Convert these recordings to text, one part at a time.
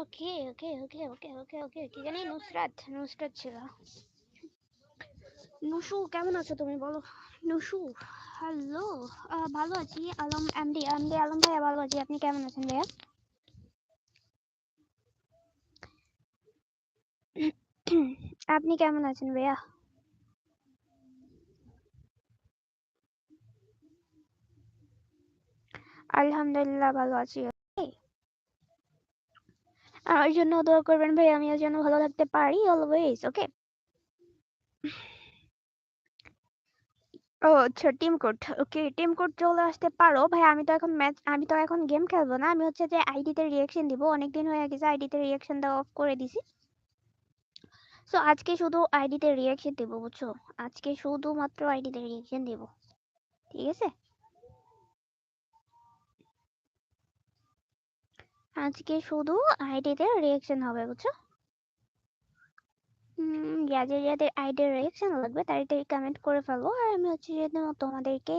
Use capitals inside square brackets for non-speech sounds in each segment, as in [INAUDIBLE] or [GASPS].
ওকে ওকে ওকে ওকে ওকে ওকে, কি জানি নুসরাত নুসরাত ছিল। নুসু, কেমন আছো তুমি বলো? নুসু হ্যালো ভালো আছি, আলম এমডি এমডি আলম ভাইয়া ভালো আছি, আপনি কেমন আছেন ভাইয়া? আপনি কেমন আছেন ভাইয়া? আলহামদুলিল্লাহ, ভালো আছি। আমার জন্য দোয়া করবেন ভাই, আমিও যেন ভালো থাকতে পারি অলওয়েজ ওকে ও আচ্ছা team code okay team code চলে আসতে পারো। ভাই, আমি তো এখন ম্যাচ আমি তো এখন গেম খেলব না। আমি হচ্ছে যে আইডিতে রিয়াকশন দিব। অনেকদিন হয়ে গেছে আইডিতে রিয়াকশন দেওয়া অফ করে দিছি। সো আজকে শুধু আইডিতে রিয়াকশন দিব, বুঝছ? আজকে শুধুমাত্র আইডিতে রিয়াকশন দিব। ঠিক আছে? আজকে শুধু আইডিতে রিয়াকশন হবে, বুঝছ? যাদের যাদের আইডির রিয়াকশন লাগবে তাড়াতাড়ি কমেন্ট করে ফেলো আর আমি হচ্ছে যেন তোমাদেরকে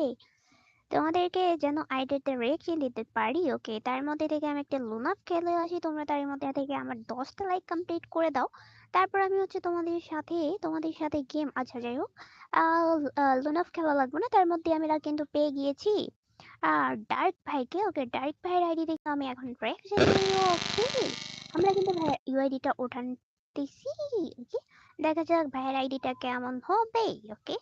তোমাদেরকে যেন আইডিতে রিয়াকশন দিতে পারি ওকে তার মধ্যে থেকে আমি একটা লুনাপ খেলে আসি, তোমরা তার মধ্যে থেকে আমার দশটা লাইক কমপ্লিট করে দাও। তারপর আমি হচ্ছে তোমাদের সাথে তোমাদের সাথে গেম আচ্ছা যাই হোক লুনাফ খেলা লাগবে না, তার মধ্যে আমরা কিন্তু পেয়ে গিয়েছি। ডার্ক ভাইকে ওকে ডার্ক ভাইয়ের আইডি থেকে আমি এখন রিয়াকশন ওকে আমরা কিন্তু ভাই ইউআইডিটা ওঠানতেছি ওকে দেখা যাক ভাইয়ের আইডিটা কেমন হবে ওকে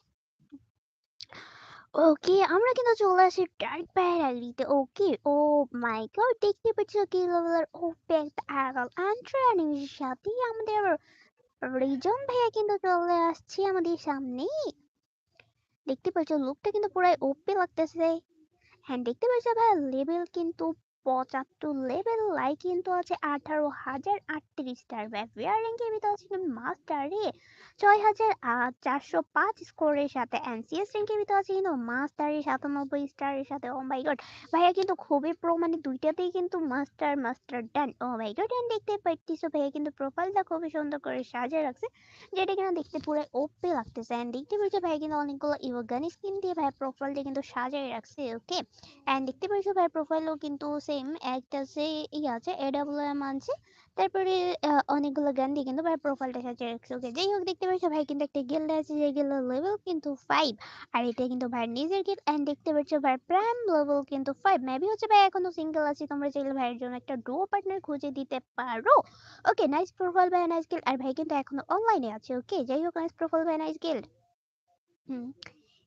ওকে আমরা কিন্তু চলে আসি ডার্ক ভাইয়ের আইডিতে ওকে ও মাই গড দেখতে পাচ্ছ কি লেভেলের ওপে একটা আগাল আন্ট্রানিং সাথে আমাদের রিজন ভাইয়া কিন্তু চলে আসছে আমাদের সামনে। দেখতে পাচ্ছ লুকটা কিন্তু পুরাই ওপে লাগতেছে। হ্যাঁ দেখতে পাচ্ছ ভাই লেভেল কিন্তু পঁচাত্তর লেভেল লাইক কিন্তু আছে আঠারো হাজার আটত্রিশ স্টার ব্যাপিয়ার র্যাঙ্কের ভিতরে আছে মাস্টারে ছয় হাজার চারশো পাঁচ স্কোরের সাথে এনসিএস র্যাঙ্কের ভিতরে আছে কিন্তু মাস্টারে সাতানব্বই স্টারের সাথে ও মাই গড ভাইয়া কিন্তু খুবই প্রো মানে দুইটাতেই কিন্তু master master done oh my god done দেখতে পাচ্ছিস ভাইয়া কিন্তু প্রোফাইলটা খুবই সুন্দর করে সাজিয়ে রাখছে, যেটা কিনা দেখতে পুরো ওপে লাগতেছে এন্ড দেখতে পাচ্ছ ভাইয়া কিন্তু অনেকগুলো ইভোগানি স্কিন দিয়ে ভাইয়া প্রোফাইলটা কিন্তু সাজিয়ে রাখছে ওকে এন্ড দেখতে পাচ্ছ ভাইয়া প্রোফাইলও কিন্তু সেম একটা সে ই আছে এডাব্লিউএম আছে, তারপরে অনেকগুলো গান দিয়ে কিন্তু ভাই প্রোফাইলটা সাজিয়ে রাখছে। ওকে যাই হোক, দেখতে পাচ্ছ ভাই কিন্তু একটা গিল্ড আছে, যে গিল্ডের লেভেল কিন্তু ফাইভ আর এটা কিন্তু ভাই নিজের গিল্ড এন্ড দেখতে পাচ্ছ ভাই প্রাইম লেভেল কিন্তু ফাইভ মেবি হচ্ছে ভাই এখনও সিঙ্গেল আছে, তোমরা চাইলে ভাইয়ের জন্য একটা ডো পার্টনার খুঁজে দিতে পারো। ওকে নাইস প্রোফাইল ভাই নাইস গিল্ড আর ভাই কিন্তু এখনও অনলাইনে আছে ওকে যাই হোক নাইস প্রোফাইল ভাই nice guild hmm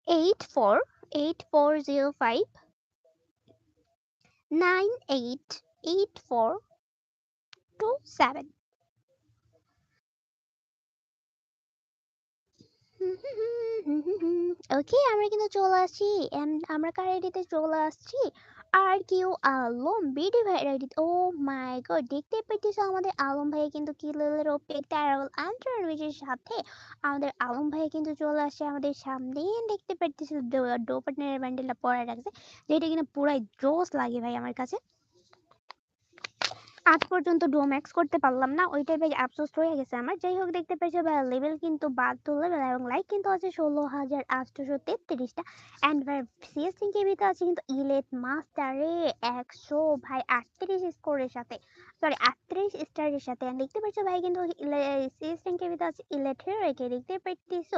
eight four eight four zero five nine eight eight four two seven. Okay আমরা কিন্তু চলে আসছি আমরা কার আইডিতে চলে আসছি আর কিউ আলম বিডি ভাই রাইট ও মাই গড দেখতে পেতেছো আমাদের আলম ভাই কিন্তু কি লেভেলের ওপে ট্যারাবল আন্টারউইজের সাথে আমাদের আলম ভাই কিন্তু চলে আসছে আমাদের সামনে দেখতে পেতেছো নেয়ার ব্যান্ডেলটা পরে রাখছে যেটা কিনা পুরাই জোস লাগে ভাই আমার কাছে আজ পর্যন্ত ডোম্যাক্স করতে পারলাম না। ওইটাই ভাই আফসোস হয়ে গেছে আমার। যাই হোক, দেখতে পেয়েছ ভাই লেভেল কিন্তু বাহাত্তর লেভেল এবং লাইক কিন্তু আছে ষোলো হাজার আটশোশো তেত্রিশটা অ্যান্ড ভাই কে আছে কিন্তু ইলেট মাস্টারে একশো ভাই আটত্রিশ স্কোরের সাথে। সরি আটত্রিশ স্টারের সাথে। দেখতে পাচ্ছ ভাই কিন্তু সিএস র্যাঙ্কের ভিতরে আছে ইলেট রেখে দেখতে পাচ্ছিস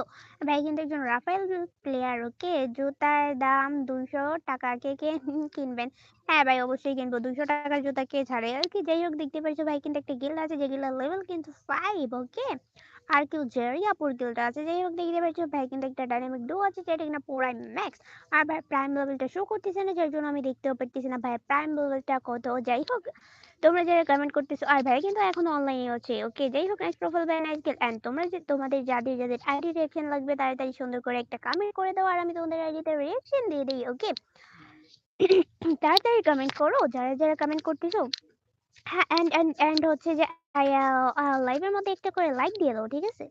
ভাই কিন্তু একজন রাফাইল প্লেয়ার ওকে, জুতার দাম দুইশো টাকা কে কে কিনবেন। হ্যাঁ ভাই, অবশ্যই কিনবো। দুইশো টাকার জুতা কে ছাড়ে? আর কি, যাই হোক, দেখতে পাচ্ছ ভাই, কিন্তু একটা গিল আছে, যে গিলার লেভেল কিন্তু ফাইভ ওকে আর কেউ জেরিয়াপুর গিলটা আছে। যাই হোক, দেখতে পাচ্ছ ভাই, কিন্তু একটা ডাইনামিক ডো আছে, যেটা কিনা পুরাই ম্যাক্স আর ভাই প্রাইম লেভেলটা শো করতেছে না, যার জন্য আমি দেখতেও পাচ্ছি না। ভাই প্রাইম লেভেলটা কত? যাই হোক, তোমরা যারা কমেন্ট করতেছো, আর ভাই, কিন্তু এখন অনলাইনে আছে ওকে যাই হোক নাইস প্রোফাইল ভাই নাইস গেল এন্ড তোমরা যে, তোমাদের যাদের যাদের আইডি রিঅ্যাকশন লাগবে, তাড়াতাড়ি সুন্দর করে একটা কমেন্ট করে দাও, আর আমি তোমাদের আইডিতে রিঅ্যাকশন দিয়ে দিই ওকে তাড়াতাড়ি কমেন্ট করো, যারা যারা কমেন্ট করতেছো। হ্যাঁ এন্ড এন্ড এন্ড হচ্ছে যে লাইভের মধ্যে একটা করে লাইক দিয়ে দাও, ঠিক আছে?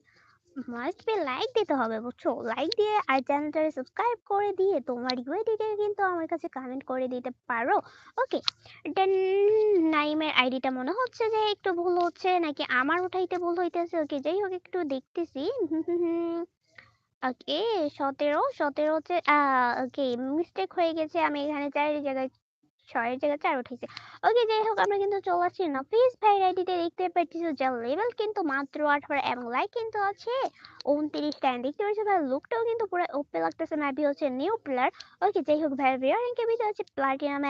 মাস্ট বি লাইক দিতে হবে, বুঝছ? লাইক দিয়ে আর চ্যানেলটাকে সাবস্ক্রাইব করে দিয়ে তোমার ইউআইডিটা কিন্তু আমার কাছে কমেন্ট করে দিতে পারো ওকে দেন নাইমের আইডিটা মনে হচ্ছে যে একটু ভুল হচ্ছে, নাকি আমার উঠাইতে ভুল হইতেছে ওকে যাই হোক, একটু দেখতেছি। ওকে সতেরো সতেরো হচ্ছে ওকে মিস্টেক হয়ে গেছে আমি এখানে চারি জায়গায় ছয়ের জায়গায় চার উঠেছে। ওকে যাই হোক আমরা কিন্তু চলে আসছি নফিস ভাই আইডিতে দেখতে পাচ্ছি যে লেভেল কিন্তু মাত্র আঠারো এবং লাইক কিন্তু আছে। উনত্রিশ টাইম দেখতে পাচ্ছি, ভাই লুকটাও কিন্তু পুরো ওপে লাগতেছে মেবি হচ্ছে নিউ প্লেয়ার ওকে যাই হোক ভাই রিয়ার র্যাঙ্কের ভিতরে আছে প্লাটিনাম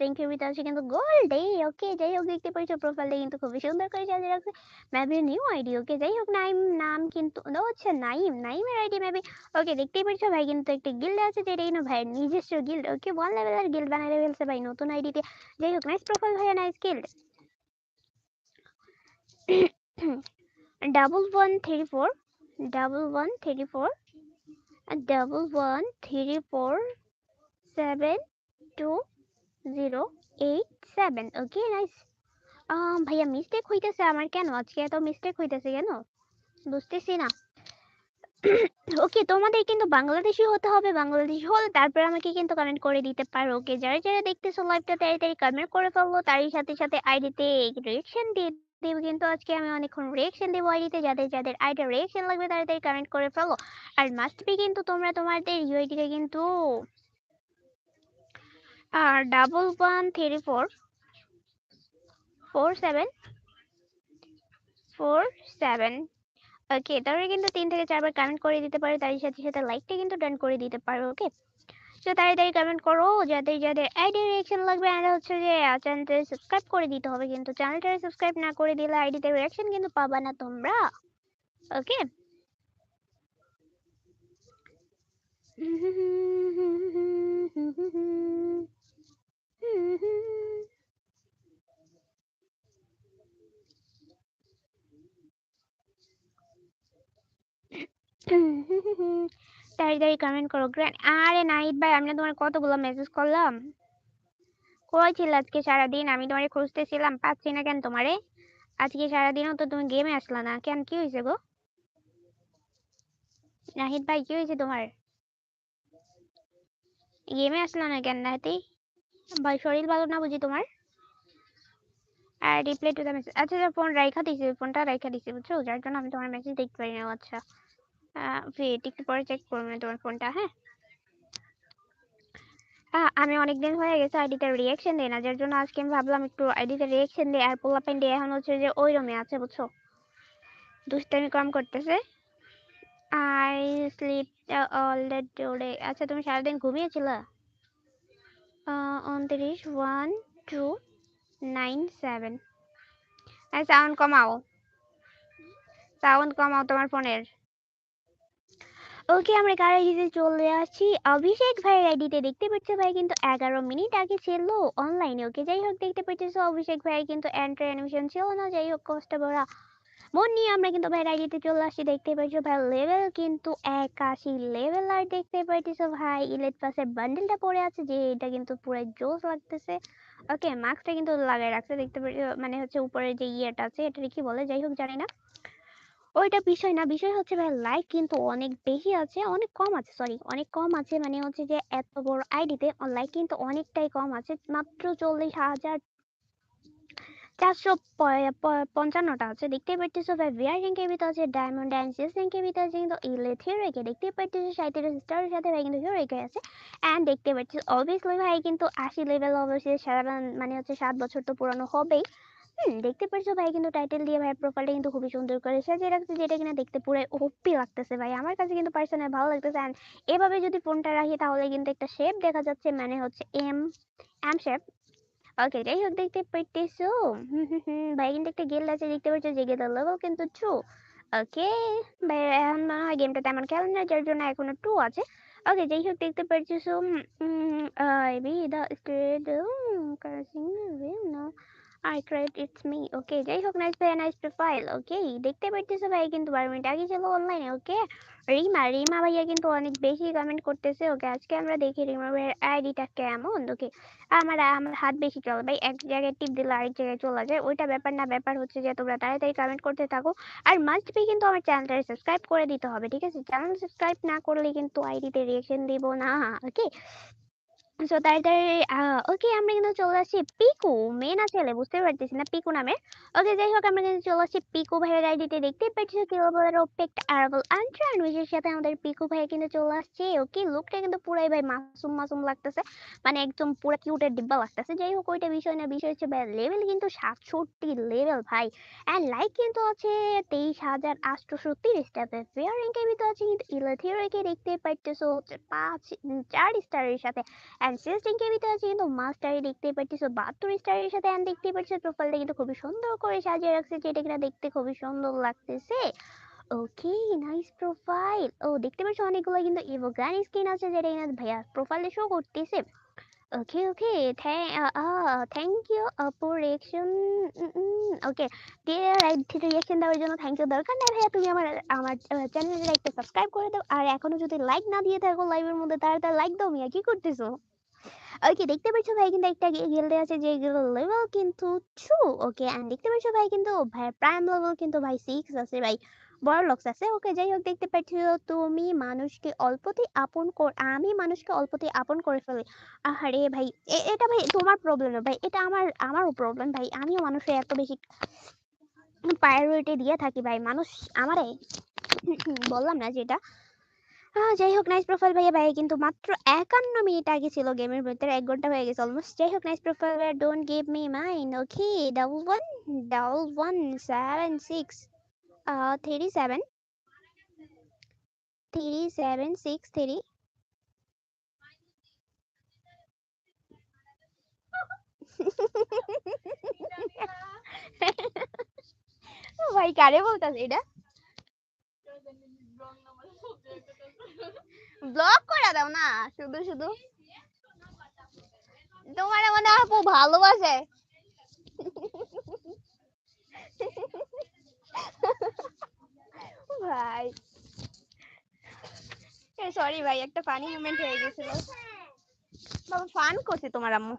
র্যাঙ্কের ভিতরে আছে কিন্তু গোল্ড এই ওকে যাই হোক দেখতে পাচ্ছি প্রোফাইলটা কিন্তু খুবই সুন্দর করে সাজিয়ে রাখছে। নিউ আইডি ওকে যাই হোক নাইম, নাম কিন্তু ও আচ্ছা নাইম। নাইমের আইডি মেবি ওকে দেখতেই পাচ্ছো, ভাই, কিন্তু একটা গিল্ড আছে, যেটা কিন্তু, ভাই, নিজস্ব গিল্ড ওকে ওয়ান লেভেলের গিল্ড বানিয়ে ফেলছে, ভাই, নতুন আইডিতে যাই হোক নাইস প্রোফাইল ভাই nice guild double one three four double one three four double one three four seven two zero eight seven okay nice ভাইয়া মিস্টেক হইতেছে আমার কেন? আজকে এত মিস্টেক হইতেছে কেন? বুঝতেছি না। ওকে, তোমাদের কিন্তু বাংলাদেশি হতে হবে, বাংলাদেশি হলে তারপর আমাকে কিন্তু কমেন্ট করে দিতে পারো, ওকে? যারা যারা দেখতেছো লাইভটা তাড়াতাড়ি কমেন্ট করে ফেলল তারই সাথে সাথে আইডিতে রিয়েকশন দিয়ে দেবো কিন্তু আজকে আমি অনেকক্ষণ রিয়েকশন দেবো আইডিতে যাদের যাদের আইডি রিয়েকশন লাগবে তাড়াতাড়ি কমেন্ট করে ফেলো। আর মাস্ট বি কিন্তু তোমরা তোমাদের ইউআইডিকে কিন্তু আর double one three four four seven four seven okay তাহলে কিন্তু তিন থেকে চারবার কমেন্ট করে দিতে পারো। তারই সাথে সাথে লাইকটা কিন্তু ডান করে দিতে পারো ওকে তো তাড়াতাড়ি কমেন্ট করো যাদের যাদের আইডি রিয়াকশন লাগবে আর হচ্ছে যে চ্যানেলটা সাবস্ক্রাইব করে দিতে হবে। কিন্তু চ্যানেলটা সাবস্ক্রাইব না করে দিলে আইডিতে রিয়াকশন কিন্তু পাবা না তোমরা ওকে [LAUGHS] তাড়াতাড়ি কমেন্ট করো। গ্র্যান্ড আরে নাহিদ ভাই, আমি তোমার কতগুলো মেসেজ করলাম? কই ছিল আজকে সারাদিন? আমি তোমারে খুঁজতেছিলাম, পাচ্ছি না কেন তোমারে? আজকে সারাদিনও তো তুমি গেমে আসলা না। কেন, কি হয়েছে গো? নাহিদ ভাই, কি হয়েছে তোমার? গেমে আসলা না কেন নাহিতি ভাই, শরীর ভালো না বুঝি তোমার? আর রিপ্লাই টু দ্য মেসেজ আচ্ছা ফোন রাইখা দিছি ফোনটা রাইখা দিছি, বুঝছ? যার জন্য আমি তোমার মেসেজ দেখতে পারি না আচ্ছা। ওয়েট একটু পরে চেক করব তোমার ফোনটা হ্যাঁ? আমি অনেকদিন হয়ে গেছে আইডিতে রিয়াকশন দিই না, যার জন্য আজকে আমি ভাবলাম একটু আইডিতে রিয়াকশন দিই, আর পোলা দিয়ে এখন হচ্ছে যে ওই রুমে আছে, বুঝছ? দুষ্টামি কম করতেছে। I sleep all the day আচ্ছা তুমি সারাদিন ঘুমিয়েছিল? উনত্রিশ one two nine seven sound কমাও। সাউন্ড কমাও তোমার ফোনের ওকে, আমরা কার আইডিতে চলে আসছি অভিষেক ভাইয়ের আইডিতে দেখতে পাচ্ছ ভাই কিন্তু এগারো মিনিট আগে ছিল অনলাইনে ওকে, যাই হোক, দেখতে পাচ্ছ অভিষেক ভাই কিন্তু এন্ট্রি অ্যানিমেশন ছিল না। যাই হোক, কষ্ট ভরা মন নিয়ে আমরা কিন্তু ভাইয়ের আইডিতে চলে আসছি। দেখতে পাচ্ছ ভাই লেভেল কিন্তু একাশি লেভেল আর দেখতে পাচ্ছ ভাই ইলেট পাসের বান্ডেলটা পড়ে আছে, যে এটা কিন্তু পুরো জোস লাগতেছে। ওকে মাস্কটা কিন্তু লাগাই রাখছে। দেখতে পাচ্ছ মানে হচ্ছে উপরে যে ইয়েটা আছে, এটা কি বলে, যাই হোক, জানি না। ওইটা বিষয় না। বিষয় হচ্ছে ভাই লাইক কিন্তু অনেক বেশি আছে, অনেক কম আছে সরি অনেক কম আছে মানে হচ্ছে যে এত বড় আইডিতে লাইক কিন্তু অনেকটাই কম আছে। মাত্র চল্লিশ হাজার চারশো পঞ্চান্নটা আছে। দেখতে পাচ্ছিস ভাই ভিআর র্যাঙ্কের ভিতরে আছে ডায়মন্ড অ্যান্ড সিএস র্যাঙ্কের ভিতরে আছে কিন্তু ইলেট হিরোকে দেখতে পাচ্ছিস সাঁত্রিশ স্টারের সাথে ভাই কিন্তু হিরোকে আছে। অ্যান্ড দেখতে পাচ্ছিস অবভিয়াসলি ভাই কিন্তু আশি লেভেল অবশ্যই সারা মানে হচ্ছে সাত বছর তো পুরানো হবেই। দেখতে পারছ ভাই, কিন্তু টাইটেল দিয়ে ভাই প্রোফাইলটা কিন্তু খুবই সুন্দর করে সাজিয়ে রাখছে, যেটা কিনা দেখতে পুরো ওপি লাগতেছে ভাই। আমার কাছে কিন্তু পার্সোনাল ভালো লাগতেছে অ্যান্ড এভাবে যদি ফোনটা রাখি, তাহলে কিন্তু একটা শেপ দেখা যাচ্ছে মানে হচ্ছে এম এম শেপ ওকে যাই হোক দেখতে পাইতেছো ভাই কিন্তু একটা গেল আছে, দেখতে পাচ্ছ যে গেল লেভেল কিন্তু টু ওকে ভাই, এখন মনে হয় গেমটা তেমন খেলেন না যার জন্য এখনও টু আছে। ওকে যাই হোক দেখতে পাচ্ছিস be the stead I cried it's me okay যাই হোক নাইস ভাই নাইস প্রোফাইল ওকে দেখতে পাইতেছো ভাই কিন্তু বারো মিনিট আগে ছিল অনলাইনে ওকে রিমা রিমা ভাইয়া কিন্তু অনেক বেশি কমেন্ট করতেছে ওকে আজকে আমরা দেখি রিমা ভাইয়ের আইডিটা কেমন ওকে আমার আমার হাত বেশি চলে, ভাই, এক জায়গায় টিপ দিলে আরেক জায়গায় চলে যায়, ওইটা ব্যাপার না, ব্যাপার হচ্ছে যে তোমরা তাড়াতাড়ি কমেন্ট করতে থাকো। আর মাস্ট বি কিন্তু আমার চ্যানেলটা সাবস্ক্রাইব করে দিতে হবে, ঠিক আছে? চ্যানেল সাবস্ক্রাইব না করলে কিন্তু আইডিতে রিয়েকশন দিব না ওকে সো তাড়াতাড়ি ওকে আমরা কিন্তু চলে আসছি পিকু মেয়ে না ছেলে বুঝতে পারতেছি না, পিকু নামে। ওকে যাই হোক, আমরা কিন্তু চলে আসছি পিকু ভাইয়ের আইডিতে, দেখতে পাচ্ছি কি বলে ওপেক্ট আরাবল আন্ট্রান উইজের সাথে আমাদের পিকু ভাই কিন্তু চলে আসছে। ওকে লুকটা কিন্তু পুরাই ভাই মাসুম মাসুম লাগতেছে মানে একদম পুরো কিউটের ডিব্বা লাগতেছে। যাই হোক, ওইটা বিষয় না, বিষয় হচ্ছে ভাই লেভেল কিন্তু সাতষট্টি লেভেল ভাই। অ্যান্ড লাইক কিন্তু আছে তেইশ হাজার আটশোশো তিরিশটাতে ফেয়ার র্যাঙ্কের ভিতরে আছে কিন্তু ইলেথিওরকে দেখতে পাইতেছো পাঁচ চার স্টারের সাথে। অ্যান্ড সিস্টেমকে ভিতরে আছে, কিন্তু মাস্টারে দেখতে পাচ্ছিস বাহাত্তর স্টারের সাথে অ্যান্ড দেখতে পাচ্ছিস প্রোফাইলটা কিন্তু খুবই সুন্দর করে সাজিয়ে রাখছে, যেটা কিনা দেখতে খুবই সুন্দর লাগতেছে। ওকে নাইস প্রোফাইল ও দেখতে পাচ্ছ অনেকগুলো কিন্তু ইভোগান স্কিন আছে, যেটা কিনা ভাইয়া প্রোফাইলে শো করতেছে। ওকে ওকে থ্যাংক ইউ আপু রিয়েকশন ওকে রাইট রিয়েকশন দেওয়ার জন্য থ্যাংক ইউ দরকার নেই ভাইয়া। তুমি আমার আমার চ্যানেলটা একটু সাবস্ক্রাইব করে দাও। আর এখনও যদি লাইক না দিয়ে থাকো লাইভের মধ্যে তাড়াতাড়ি লাইক দাও মিয়া, কি করতেছো? ওকে দেখতে পাচ্ছ ভাই? কিন্তু একটা গিল্ডে আছে যে গিল্ড লেভেল কিন্তু টু ওকে এন্ড দেখতে পাচ্ছ ভাই কিন্তু ভাই প্রাইম লেভেল কিন্তু ভাই সিক্স আছে ভাই। বড় লক্স আছে ওকে যাই হোক দেখতে পাচ্ছ তুমি মানুষকে অল্পতেই আপন কর, আমি মানুষকে অল্পতেই আপন করে ফেলি। আরে ভাই এটা ভাই তোমার প্রবলেম না ভাই, এটা আমার, আমারও প্রবলেম ভাই। আমিও মানুষের এত বেশি প্রায়োরিটি দিয়ে থাকি ভাই। মানুষ আমারে, বললাম না যেটা যাই হোক নাইস প্রোফাইল ভাইয়া ভাই কিন্তু মাত্র একান্ন মিনিট আগে ছিল গেমের ভিতরে, এক ঘণ্টা হয়ে গেছে অলমোস্ট যাই হোক নাইস প্রোফাইল ভাইয়া don't give me mine okay double one double one seven six three seven three seven six three ভাই কারে বলতাছে এটা? ব্লক করে দাও না, শুধু শুধু। তোমার মনে আপু ভালোবাসে। ভাই। সরি ভাই, একটা ফানি মোমেন্ট হয়ে গেছিল। বাবা ফান করছে তোমার আম্মু।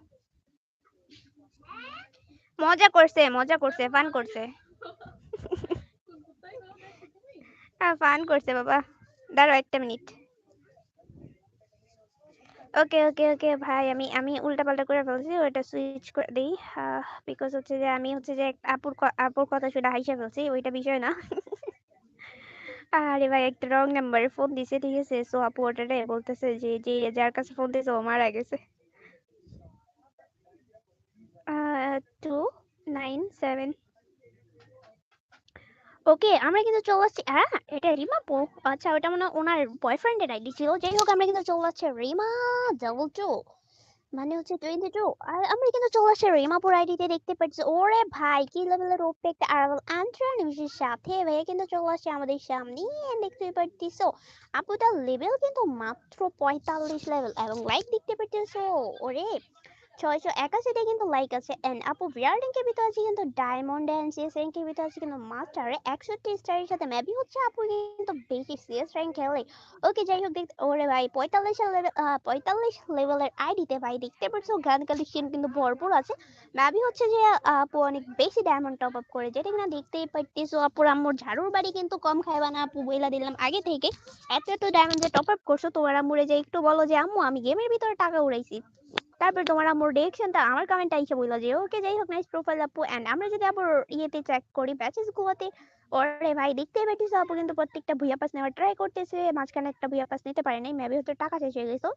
মজা করছে মজা করছে ফান করছে। ফান করছে বাবা। দাঁড়াও একটা মিনিট ওকে ওকে ওকে, ভাই, আমি আমি উল্টাপাল্টা করে ফেলছি, ওইটা সুইচ করে দিই বিকজ হচ্ছে যে আমি হচ্ছে যে আপুর আপুর কথা শুনে হাইসা ফেলছি, ওইটা বিষয় না। আরে ভাই, একটা রং নাম্বারে ফোন দিছে, ঠিক আছে? সো আপু ওটারে বলতেছে যে যে যার কাছে ফোন দিছে, ও মারা গেছে। টু নাইন সেভেন ওকে, আমরা কিন্তু চলে আসছি হ্যাঁ এটা রিমা পো আচ্ছা ওটা মনে ওনার বয়ফ্রেন্ডের আইডি ছিল। যাই হোক, আমরা কিন্তু চলে আসছি রিমা ডাবল টু মানে হচ্ছে টোয়েন্টি টু আর আমরা কিন্তু চলে আসছি রিমাপুর আইডিতে দেখতে পাচ্ছি। ওরে ভাই, কি লেভেলের ওপে একটা আরাবল আন্ট্রা নিউজের সাথে। ভাইয়া কিন্তু চলে আসছে আমাদের সামনে, দেখতে পাচ্ছিস আপুটার লেভেল কিন্তু মাত্র পঁয়তাল্লিশ লেভেল এবং লাইক দেখতে পাচ্ছিস ওরে ছয়শো একাশিতে কিন্তু লাইক আছে। এন্ড আপু ভিআর ভিতরে আছে কিন্তু ডায়মন্ড এন্ড সিএস র্যাঙ্কের ভিতরে আছে কিন্তু মাস্টার একষট্টি স্টারের সাথে মেবি হচ্ছে আপু কিন্তু বেশি সিএস র্যাঙ্ক খেলে ওকে যাই হোক, দেখতে ওরে ভাই, পঁয়তাল্লিশ লেভেল পঁয়তাল্লিশ লেভেলের আইডিতে ভাই, দেখতে পাচ্ছ গান কালেকশন কিন্তু ভরপুর আছে। মেবি হচ্ছে যে, আপু, অনেক বেশি ডায়মন্ড টপ আপ করে। যেটা কিনা দেখতেই পাইতেছো আপুর আম্মুর ঝাড়ুর বাড়ি কিন্তু কম খাইবা না, আপু, বইলা দিলাম আগে থেকে। এত এত ডায়মন্ড টপ আপ করছ, তোমার আম্মুরে যে একটু বলো যে, আম্মু, আমি গেমের ভিতরে টাকা উড়াইছি। তারপর তোমার আম্মুর রিয়েকশনটা আমার কমেন্ট আইসে বলল যে, ওকে, যাই হোক নাইস প্রোফাইল আপু এন্ড আমরা যদি আপুর ইয়েতে চেক করি ব্যাচেস গুলোতে, ওরে ভাই, দেখতেই পাইতেছো আপু, কিন্তু প্রত্যেকটা ভুইয়া পাস নেওয়ার ট্রাই করতেছে, মাঝখানে একটা ভুইয়া পাস নিতে পারে নাই মেবি হয়তো টাকা শেষ হয়ে গেছে।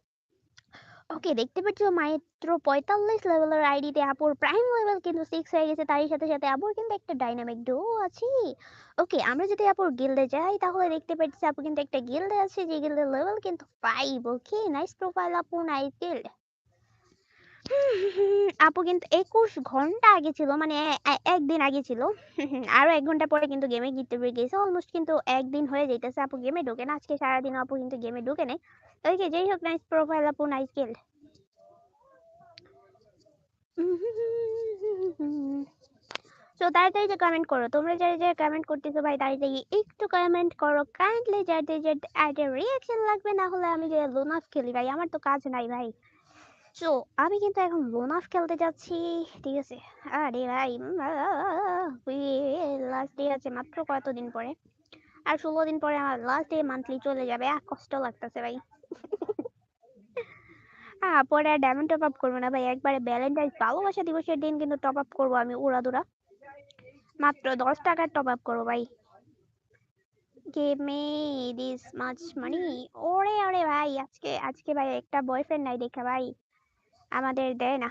ওকে, দেখতে পাচ্ছ, মাত্র পঁয়তাল্লিশ লেভেলের আইডিতে আপুর প্রাইম লেভেল কিন্তু সিক্স হয়ে গেছে, তারই সাথে সাথে আপুর কিন্তু একটা ডাইনামিক ডো আছে। ওকে, আমরা যদি আপুর গিল্ডে যাই, তাহলে দেখতে পাচ্ছি আপু কিন্তু একটা গিল্ডে আছে, যে গিল্ডের লেভেল কিন্তু ফাইভ ওকে নাইস প্রোফাইল আপু নাইস গিল্ড আপু কিন্তু একুশ ঘণ্টা আগে ছিল মানে একদিন আগে ছিল। [LAUGHS] আরও এক ঘণ্টা পরে কিন্তু গেমে জিততে পেরে গেছে অলমোস্ট কিন্তু একদিন হয়ে যাইতেছে আপু গেমে ঢোকে না। আজকে সারাদিন আপু কিন্তু গেমে ঢুকে নেই। ওইকে যাই হোক নাইস প্রোফাইল আপু নাইস গেল তো তাড়াতাড়ি যে কমেন্ট করো। তোমরা যারা যারা কমেন্ট করতেছো ভাই তাড়াতাড়ি একটু কমেন্ট করো। কাইন্ডলি যাদের যাদের রিয়াকশন লাগবে না হলে আমি যে লোনাফ খেলি ভাই আমার তো কাজ নাই ভাই। সো আমি কিন্তু এখন লোনাফ খেলতে যাচ্ছি ঠিক আছে আরে ভাই লাস্ট ডে আছে মাত্র কতদিন পরে আর ষোলো দিন পরে আমার লাস্ট ডে মান্থলি চলে যাবে আহ কষ্ট লাগতেছে ভাই আহ পরে আর ডায়মন্ড টপ আপ করব না ভাই একবারে ভ্যালেন্টাইন্স ভালোবাসা দিবসের দিন কিন্তু টপ আপ করব আমি উড়াদুরা মাত্র দশ টাকার টপ আপ করব ভাই give me this much money ওরে ওরে ভাই আজকে আজকে ভাই একটা বয়ফ্রেন্ড নাই দেখা ভাই আমাদের দেয় না।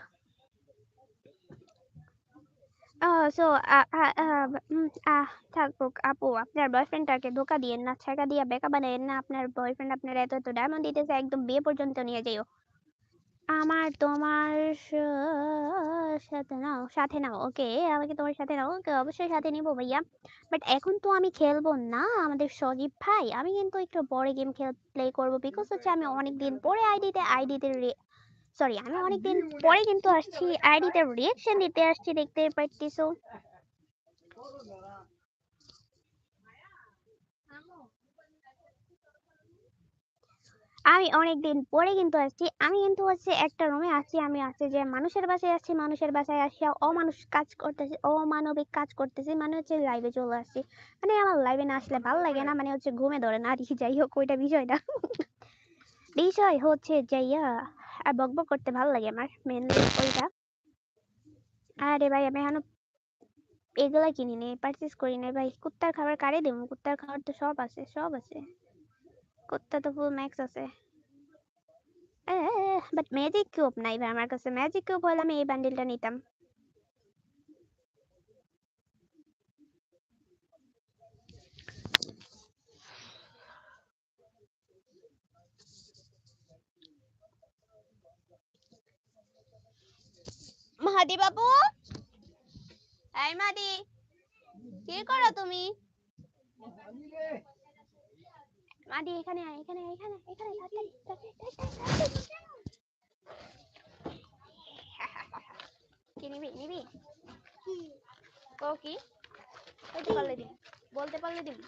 সো থাকুক আপু, আপনার বয়ফ্রেন্ডটাকে ধোকা দিয়েন না ছেঁকা দিয়ে বেকা বানাইয়েন না, আপনার বয়ফ্রেন্ড আপনার এত এত ডায়মন্ড দিতেছে, একদম বিয়ে পর্যন্ত নিয়ে যাইও। আমার তোমার সাথে নাও সাথে নাও, ওকে, আমাকে তোমার সাথে নাও, ওকে অবশ্যই সাথে নিবো ভাইয়া। বাট এখন তো আমি খেলব না, আমাদের সজীব ভাই, আমি কিন্তু একটু পরে গেম খেল প্লে করব বিকজ হচ্ছে আমি অনেক দিন পরে আইডিতে আইডিতে সরি আমি অনেক দিন পরে কিন্তু আসছি আইডিতে রিয়েকশন দিতে আসছি দেখতে পারতেছো। আমি অনেক দিন পরে কিন্তু আসছি আমি কিন্তু হচ্ছে একটা রুমে আসছি আমি আসছি যে মানুষের বাসায় আসছি মানুষের বাসায় আসি অমানুষ কাজ করতেছি অমানবিক কাজ করতেছি মানে হচ্ছে লাইভে চলে আসছি। মানে আমার লাইভে না আসলে ভালো লাগে না মানে হচ্ছে ঘুমে ধরে না আর কি যাই হোক ওইটা বিষয় না। [LAUGHS] বিষয় হচ্ছে যাইয়া আর বক বক করতে ভালো লাগে আমার মেনলি ওইটা। আরে ভাই, আমি এখনও এগুলা কিনি নি পারচেস করি নাই ভাই। কুত্তার খাবার কারে দেবো কুত্তার খাবার তো সব আছে সব আছে। কুত্তা তো ফুল ম্যাক্স আছে। বাট ম্যাজিক কিউব নাই ভাই আমার কাছে। ম্যাজিক কিউব হলে আমি এই বান্ডিলটা নিতাম। মাহাদি বাবু? এই মাদি কি করো তুমি? মাদি এখানে আয় এখানে এখানে এখানে। কি নিবি নিবি? ও কি? বলতে পারলে দিবি বলতে পারলে দিবি?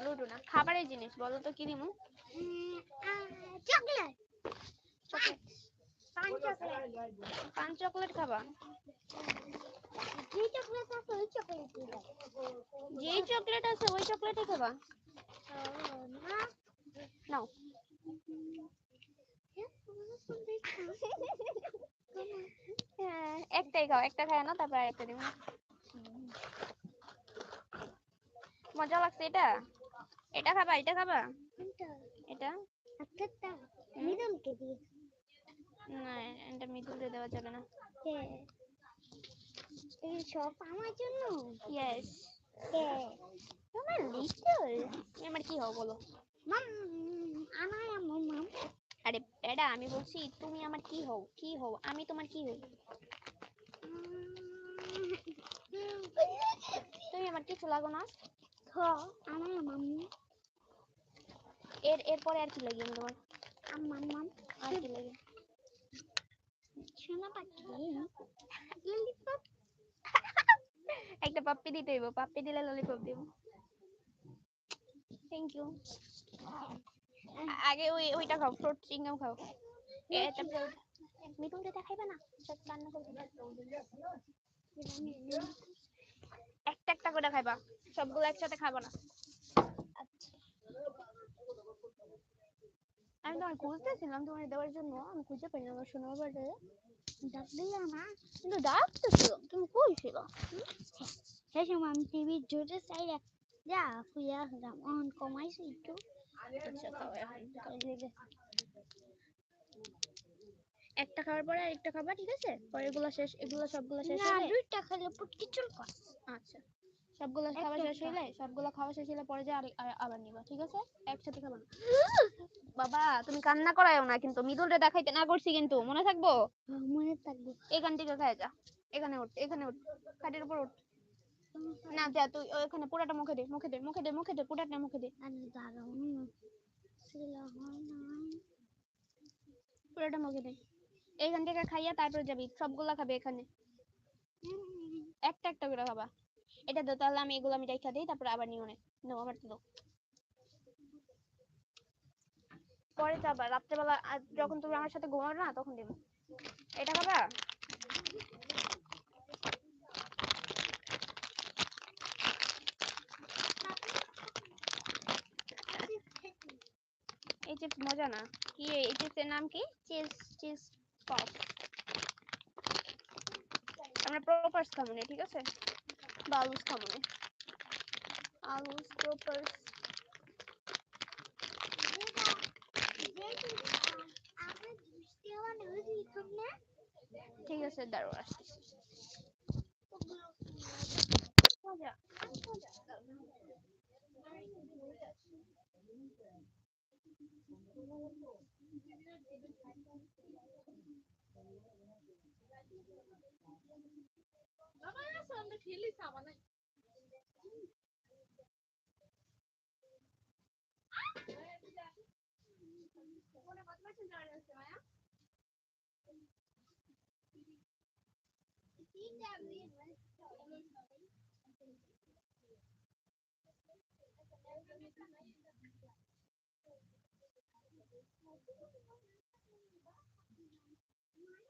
ব্লুটু না খাবারের জিনিস বলো তো কি নিমু চকলেট চকলেট পান চকলেট। পান চকলেট খাবা? যে চকলেট আছে ওই চকলেট যেই চকলেট আছে ওই চকলেটই খাবা? না। নাও। হ্যাঁ, একটাই খাও একটা খায় না তারপর আরেকটা দিব। মজা লাগছে এটা? এটা খাবা এটা খাবা? এটা। একটা দিয়ে। না এটা দেওয়া যাবে না। এই সব আমার জন্য? ইয়েস কে তোমার লিটল আমার কি হও বলো? মাম আমার আমার মাম। আরে এটা আমি বলছি তুমি আমার কি হও? কি হও? আমি তোমার কি হই? তুমি আমার কিছু লাগো না? আমার মাম্মি এর এরপরে আর কি লাগে তোমার? আমার মাম। আর কি লাগে? শোনা পাখি ললিপপ একটা পাপ্পি দিতে হইব পাপ্পি দিলে ললিপপ দিব। থ্যাংক ইউ আগে ওই ওইটা খাও ফ্রুট চিংগাম খাও। এটা দেখাইবে না? সব কান্না একটা একটা করে খাইবা সবগুলো একসাথে খাব না। আমি তোমার খুঁজতেছিলাম তোমার দেওয়ার জন্য। আমি খুঁজে পাই না সোনার বাড়িতে ডাক দিও না কিন্তু ডাকতেছিল। তুমি কই ছিল? সেই সময় আমি টিভির জোরে চাই যা ফুয়া রাম অন কমাইছি একটু। আচ্ছা। একটা খাওয়ার পরে আরেকটা খাবা ঠিক আছে? পরে এগুলো শেষ এগুলো সবগুলো শেষ না দুইটা খেলে পুটকি চুল আচ্ছা। সবগুলো খাওয়া শেষ। হইলে সবগুলো খাওয়া শেষ হইলে পরে যে আবার নিবা ঠিক আছে? একসাথে খাবা। [GASPS] বাবা তুমি কান্না করায়ও না কিন্তু মিদুলরে দেখাইতে না করছি কিন্তু মনে থাকব? মনে থাকব। এখান থেকে খায় যা এখানে উঠ এখানে উঠ খাটের উপর উঠ। না যা তুই ওখানে পুরাটা মুখে দে মুখে দে মুখে দে মুখে দে পুরাটা মুখে দে। আর দাঁড়াও পুরাটা মুখে দে। এইখান থেকে খাইয়া তারপর যাবি সবগুলা খাবে এখানে। একটা একটা করে খাবা। এটা তো তাহলে আমি এগুলো আমি রেখা দিই, তারপর আবার নিও নে। নো আবার তো দাও। পরে যাবা রাত্রেবেলা যখন তুমি আমার সাথে ঘুমাবে না, তখন দেবো। এটা খাবা? এই চিপস মজা না, কি এই চিপসের নাম কি? Cheese cheese pop. আমরা প্রপার্স খাব না ঠিক আছে? বা আলুস খাব না আলুস প্রপার্স ঠিক আছে দাঁড়ো আসতেছি Ele estava na. Thank you.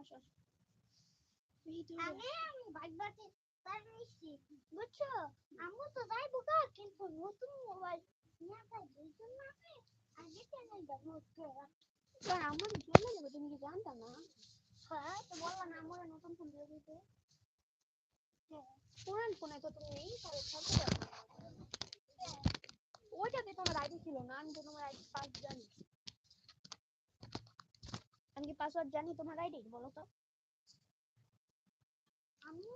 আসো আসো। আমি আমি বাইক তার নিচ্ছি বুঝছ? আমি তো যাইবো গা কিন্তু নতুন মোবাইল নিয়ে যাই এই জন্য আমি আগে চ্যানেল ডাউনলোড আমার জন্য নেব? তুমি কি জানতা না? হ্যাঁ তো বলল না আমার নতুন ফোন দিয়ে দিতে। পুরান ফোনে তো তুমি এই থাকতে ওইটাতে তোমার আইডি ছিল না আমি তো তোমার আইডি পাস জানি। আমি কি পাসওয়ার্ড জানি তোমার আইডি বলো তো? আমি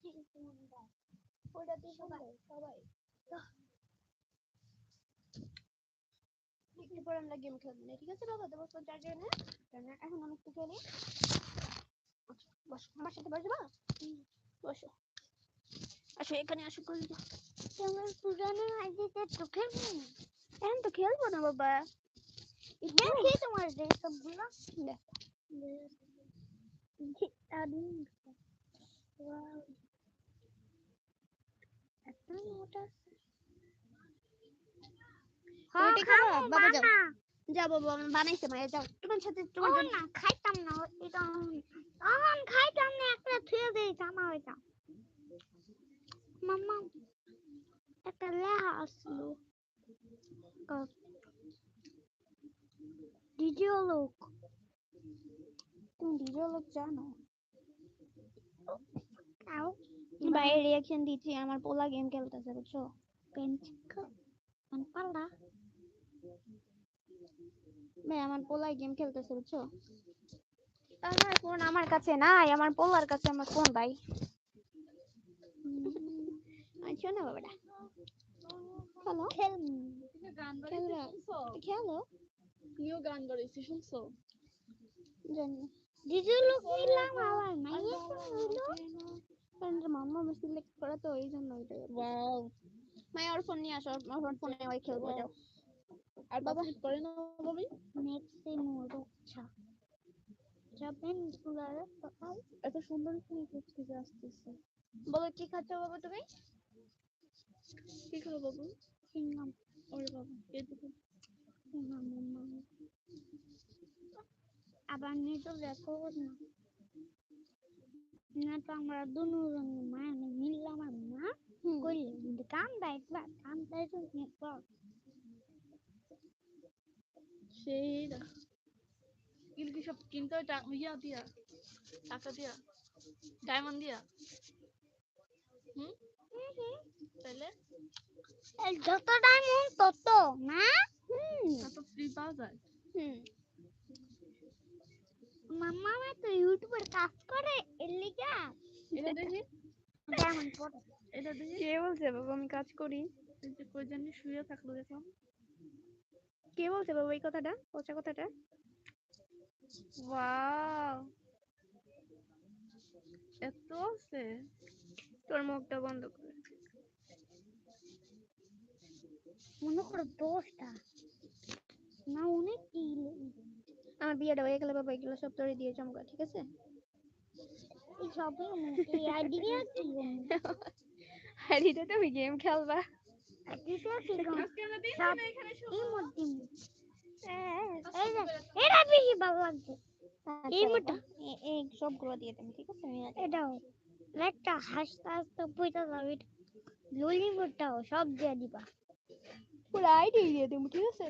ঠিক ফোন দাও ওইটাতে সবাই সবাই। এরপর আমরা গেম খেলব না ঠিক আছে বাবা? দেবো ফোন চার্জে নে কেন এখন আমি একটু খেলি। আচ্ছা, বসো আমার সাথে বসবা বসো। আসো এখানে আসো তোমার পুরানো আইডিতে তো খেলব এখন তো খেলব না বাবা। দেখি তোমার যে সবগুলো দেখ দারুণ ওয়াও এত মোটা হ্যাঁ, রুটি খাব? বাবা যাও। যাও বাবা আমি বানাইছে মায়ের যাও তোমার সাথে তোমার তখন জন্য- না খাইতাম না এটা তখন খাইতাম না একটা থুয়ে দিই জামা হইতাম মাম্মা একটা লেহা আসলো দ্বিতীয় লোক তুমি ভিডিও লোক জানো বাইরে রিয়াকশন দিচ্ছি আমার পোলা গেম খেলতেছে বুঝছ? পেন্টিক পাল্লা ভাই আমার পোলায় গেম খেলতেছে বুঝছ? আমার ফোন আমার কাছে নাই আমার পোলার কাছে আমার ফোন ভাই। আচ্ছা না বাবাটা। খেল? খেলবা। খেলো? নিউ গান বেরিয়েছে শুনছো? জানি। দ্বিতীয় লোক নিলাম আবার মাইয়ে কারণ যে মাম্মা সিলেক্ট করে তো এই জন্য ওইটা ওয়াও। মাই ওর ফোন নিয়ে আসো ওর ফোনে ওই খেলব যাও। আর বাবা। করে না ববি নেক্সট মোরচ্ছা যাবেন কুলারে সকাল। এত সুন্দর ফুল আসতেছে। বলো কি খাচ্ছ বাবা তুমি? কি খাব বাবু? সিঙ্গাম। ওরে বাবা এদিকে সিঙ্গাম আবার নিয়ে তো দেখো না। না তো আমরা দুজন মা আমি মিললাম আর মা হুম। করলে কিন্তু কাম দেয় একবার তো সেই না। কি সব কিনতে হয় ইয়া দিয়া টাকা দিয়া ডায়মন্ড দিয়া? হুম? তাহলে যত ডায়মন্ড তত না? তা তো ফ্রি পাওয়া যায়। মাম্মা মা তো ইউটিউবের কাজ করে এর লিগা। এটা দেখি। ডায়মন্ড পড়ে? এটা দেখি। কে বলছে বাবা আমি কাজ করি। এই যে কই জানি শুয়ে থাকল দেখলাম কে বলছে বাবা এই কথাটা? পচা কথাটা? ওয়াও। এত আছে। তোর মুখটা বন্ধ করে। মনে করো দশটা। না অনেক আমার বিয়েটা হয়ে গেলে বাবা এগুলো সব তোরে দিয়ে চমকা ঠিক আছে? এই সবই এই আইডিয়া কি আর এটা তুমি গেম খেলবা। সবগুলো দিয়ে তুমি ঠিক আছে? এটাও। একটা হাসতে হাসতে পয়সা যাবে ললিপপটাও সব দিয়ে দিবা। পুরো আইডি দিয়ে তুমি ঠিক আছে?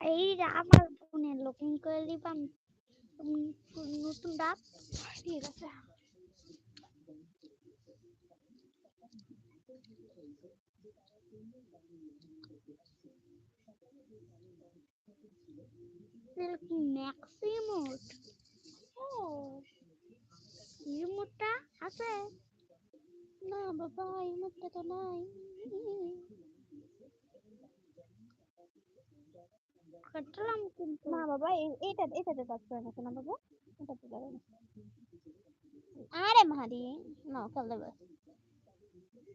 এই যে আমার ফোনে লকিং করে দিবা উম, নতুন ডাব ঠিক আছে ম্যাক্সিমোট ও রিমোটটা আছে না বাবা এই মুখটা তো নাই কাটলাম কিন্তু না বাবা এটাতে কাজ করে না বাবা এটাতে যাবে না। আরে না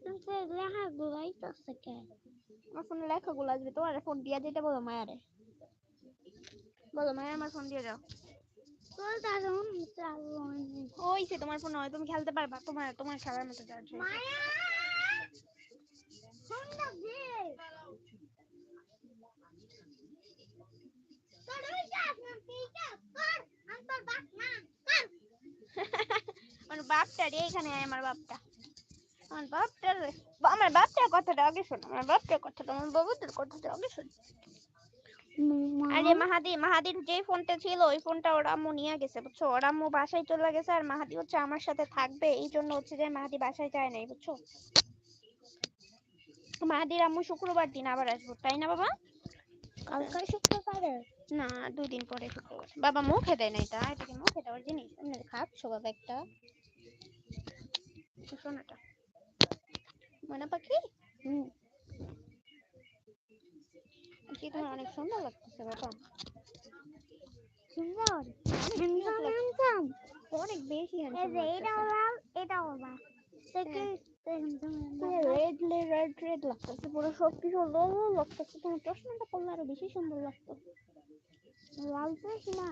কিন্তু লেখা গুলাইতেছে কে? আমার ফোনে লেখাগুলো আসবে তোমার ফোন দিয়া বলো মায়ারে। বলো মায়া আমার ফোন দিয়ে যাও ওই সে তোমার ফোন হয় তুমি খেলতে পারবা তোমার তোমার খেলার মতো চার্জ মায়া! ফোনটা দে তোর ওই যাস না পিটা কর আমি তোর বাপ না কর আমার মাহাদির ফোনটা ছিল, ওই ফোনটা আম্মু নিয়ে গেছে, বুঝছ? আম্মু বাসায় চলে গেছে, আর মাহাদি হচ্ছে আমার সাথে থাকবে, এই জন্য হচ্ছে যে মাহাদি বাসায় যায় নাই, বুঝছ? মাহাদির আম্মু শুক্রবার দিন আবার আসব, তাই না বাবা? কালকে শুক্রবারে? না দুই দিন পরে শুক্রবার। বাবা মুখে দেয় না এটা এটা কি মুখে দেওয়ার জিনিস? এমনি খাচ্ছো বাবা একটা। শোনাটা ময়না পাখি? হুম। কি তোমার অনেক সুন্দর লাগতেছে বাবা। সুন্দর? অনেক লাগছে। হ্যান্ডসাম অনেক বেশি এই handsome রেড রেড রেড লাগতেছে পুরো সব কিছু লাল লাগতেছে। তোমার চশমাটা পরলে আরও বেশি সুন্দর লাগতো। লাল পেস না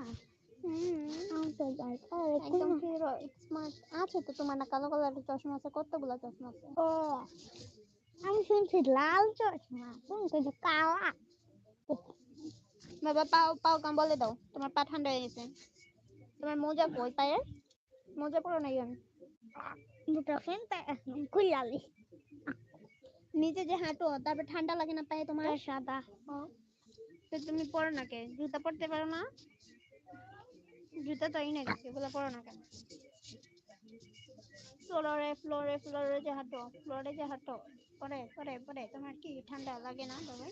হুম আমি তো যাই। আর একদম হিরো স্মার্ট আছে তো তোমার না কালো কালারের চশমা আছে কতগুলো চশমা আছে? ও আমি শুনছি লাল চশমা তুমি তো কালা। বাবা পাও পাও কাম বলে দাও। তোমার পা ঠান্ডা হয়ে গেছে। তোমার মোজা কই পায়ের? মোজা পরো নাই আমি দুটো খুললালি নিচে যে হাঁটো তারপর ঠান্ডা লাগে না পায়ে তোমার? সাদা। তো তুমি পরো না কে? জুতা পরতে পারো না? জুতা তো এই না গেছে ওগুলো পরো না কেন? ফ্লোরে ফ্লোরে ফ্লোরে যে হাঁটো ফ্লোরে যে হাঁটো। পরে পরে পরে তোমার কি ঠান্ডা লাগে না বাবা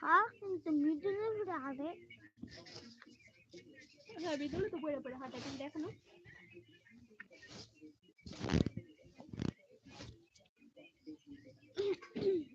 হ্যাঁ কিন্তু মিডলে হবে হ্যাঁ বিদ্যুৎ তো পরে পরে হাঁটা। তুমি দেখো Mm-hmm.